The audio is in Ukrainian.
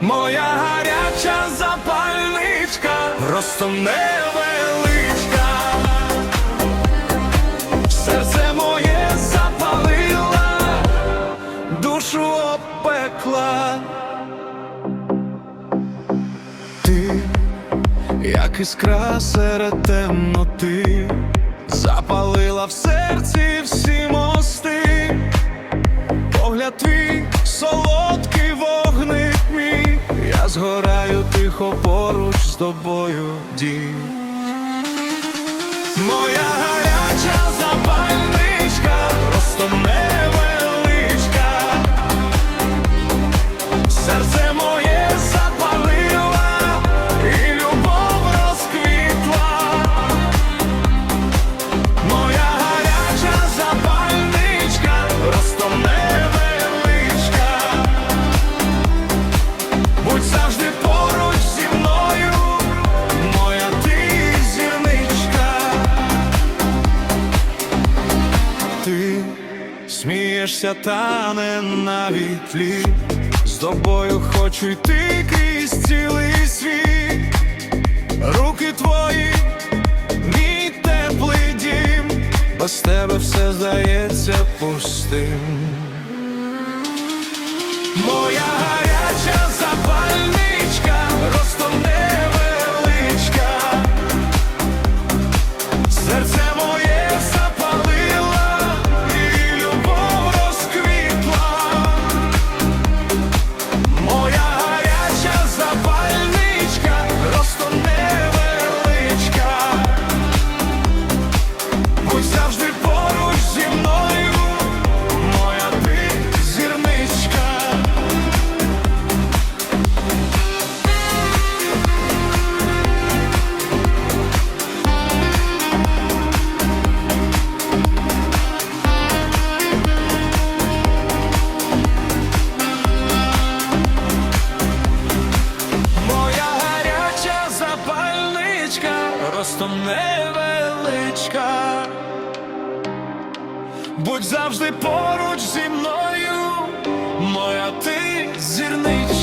моя гаряча запальничка, ростом невеличка, серце моє запалила, душу опекла. Ти, як іскра серед темноти, запалила в серці всі згораю тихо поруч з тобою, дій. Смієшся, та не на вітлі. З тобою хочу йти крізь цілий світ. Руки твої, мій теплий дім, без тебе все здається пустим. Моя гаряча запальничка, ростом невеличка, серце моє запальничка, ростом невеличка. Будь завжди поруч зі мною, моя ти зірничка.